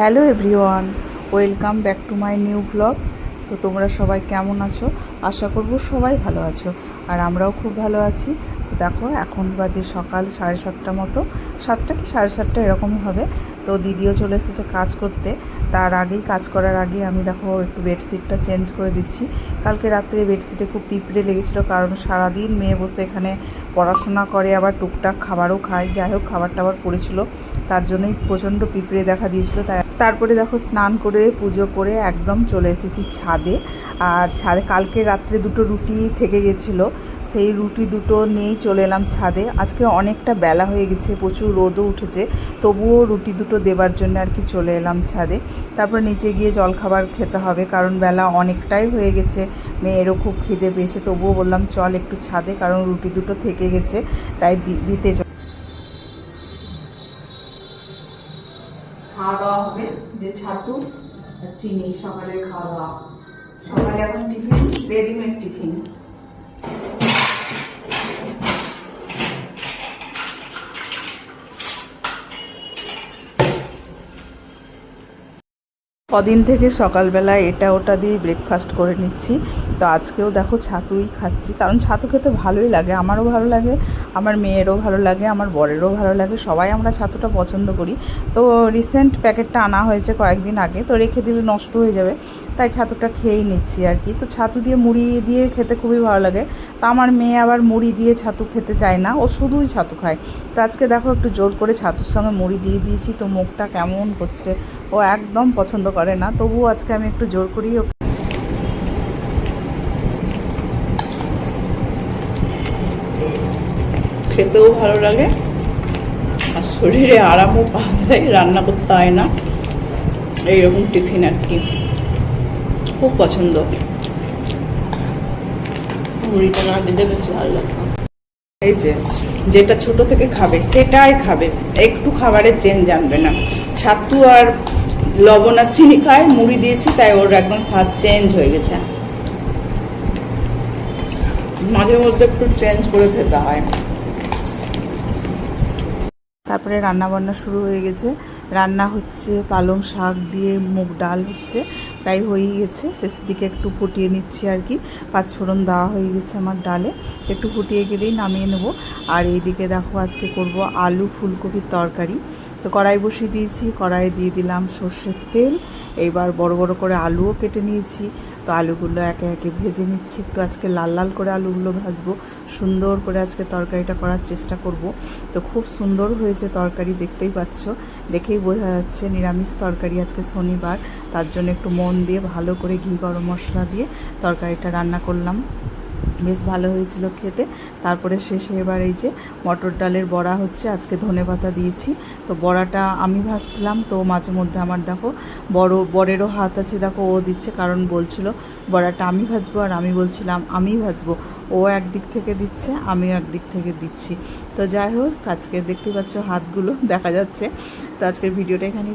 Hello everyone, welcome back to my new blog. তো তোমরা সবাই কেমন আছো? আশা করব সবাই ভালো আছো। আর আমরাও খুব ভালো আছি। তো দেখো, এখন বাজে সকাল সাড়ে সাতটা মতো। সাতটা কি সাড়ে সাতটা এরকম হবে। তো দিদিও চলে এসেছে কাজ করতে। তার আগেই কাজ করার আগে আমি দেখো একটু বেডশিটটা চেঞ্জ করে দিচ্ছি। কালকে রাত্রে বেডশিটে খুব পিঁপড়ে লেগেছিলো কারণ সারাদিন মেয়ে বসে এখানে পড়াশোনা করে, আবার টুকটাক খাবারও খায়। যাই হোক, খাবার টাবার পড়েছিল। তার জন্যই প্রচণ্ড পিঁপড়ে দেখা দিয়েছিল, তাই তারপরে দেখো স্নান করে, পুজো করে একদম চলে এসেছি ছাদে। আর ছাদে কালকে রাত্রে দুটো রুটি থেকে গেছিল। সেই রুটি দুটো নিয়েই চলে এলাম ছাদে। আজকে অনেকটা বেলা হয়ে গেছে, প্রচুর রোদও উঠেছে। তবুও রুটি দুটো দেবার জন্য আর কি চলে এলাম ছাদে। তারপর নিচে গিয়ে জলখাবার খেতে হবে, কারণ বেলা অনেকটাই হয়ে গেছে। মেয়েরও খুব খিদে পেয়েছে, তবুও বললাম চল একটু ছাদে, কারণ রুটি দুটো থেকে গেছে, তাই দিতে খাওয়া দাওয়া হবে, যে ছাতু আর চিনি, সকালের খাওয়া দাওয়া। সকালে এখন টিফিন, রেডিমেড টিফিন। কদিন থেকে সকালবেলা এটা ওটা দিয়ে ব্রেকফাস্ট করে নিচ্ছি। তো আজকেও দেখো ছাতুই খাচ্ছি, কারণ ছাতু খেতে ভালোই লাগে, আমারও ভালো লাগে, আমার মেয়েরও ভালো লাগে, আমার বরেরও ভালো লাগে, সবাই আমরা ছাতুটা পছন্দ করি। তো রিসেন্ট প্যাকেটটা আনা হয়েছে কয়েকদিন আগে, তো রেখে দিলে নষ্ট হয়ে যাবে, তাই ছাতুটা খেয়েই নিচ্ছি আর কি। তো ছাতু দিয়ে মুড়ি দিয়ে খেতে খুবই ভালো লাগে, তো আমার মেয়ে আবার মুড়ি দিয়ে ছাতু খেতে চায় না, ও শুধুই ছাতু খায়। তো আজকে দেখো একটু জোর করে ছাতুর সঙ্গে মুড়ি দিয়ে দিয়েছি, তো মুখটা কেমন করছে ও একদম পছন্দ করে না, তবুও আজকে আমি একটু জোর করেই ওকে খেতেও ভালো লাগে, আর শরীরে আরামও পাওয়া যায়, রান্না করতে হয় না। এইরকম টিফিন আর কি, খুব পছন্দ। মুড়িটা না বেশ ভালো লাগতো। এই যে, যেটা ছোট থেকে খাবে, সেটাই খাবে, একটু খাবারের চেঞ্জ আনবে না। ছাতু আর লবণ আর চিনি খায়, মুড়ি দিয়েছি, তাই ওর একদম স্বাদ চেঞ্জ হয়ে গেছে। মাঝে মধ্যে একটু চেঞ্জ করে খেতে হয়। তারপরে রান্না বান্না শুরু হয়ে গেছে। রান্না হচ্ছে পালং শাক দিয়ে মুগ ডাল হচ্ছে, প্রায় হয়েই গেছে। শেষের দিকে একটু ফুটিয়ে নিচ্ছি আর কি। পাঁচফোড়ন দেওয়া হয়ে গেছে আমার ডালে। একটু ফুটিয়ে গেলেই নামিয়ে নেব। আর এইদিকে দেখো আজকে করব আলু ফুলকপির তরকারি। তো কড়াই বসিয়ে দিয়েছি কড়াইয়ে দিয়ে দিলাম সর্ষের তেল, এইবার বড় বড় করে আলুও কেটে নিয়েছি। তো আলুগুলো একে একে ভেজে নিচ্ছি, একটু আজকে লাল লাল করে আলুগুলো ভাজবো, সুন্দর করে আজকে তরকারিটা করার চেষ্টা করব। তো খুব সুন্দর হয়েছে তরকারি, দেখতেই পাচ্ছ। দেখেই বোঝা যাচ্ছে নিরামিষ তরকারি আজকে শনিবার, তার জন্য একটু মন দিয়ে ভালো করে ঘি, গরম মশলা দিয়ে তরকারিটা রান্না করলাম। বেশ ভালো হয়েছিল খেতে। তারপরে শেষে এবার এই যে মটর ডালের বড়া হচ্ছে, আজকে ধনে পাতা দিয়েছি। তো বড়াটা আমি ভাজছিলাম, তো মাঝে মধ্যে আমার দেখো বড়, বরেরও হাত আছে, দেখো ও দিচ্ছে কারণ বলছিল বড়াটা আমি ভাজবো আর আমি বলছিলাম আমি ভাজবো। ও একদিক থেকে দিচ্ছে, আমিও একদিক থেকে দিচ্ছি। তো যাই হোক, আজকে দেখতে পাচ্ছ হাতগুলো, দেখা যাচ্ছে। তো আজকের ভিডিওটা এখানে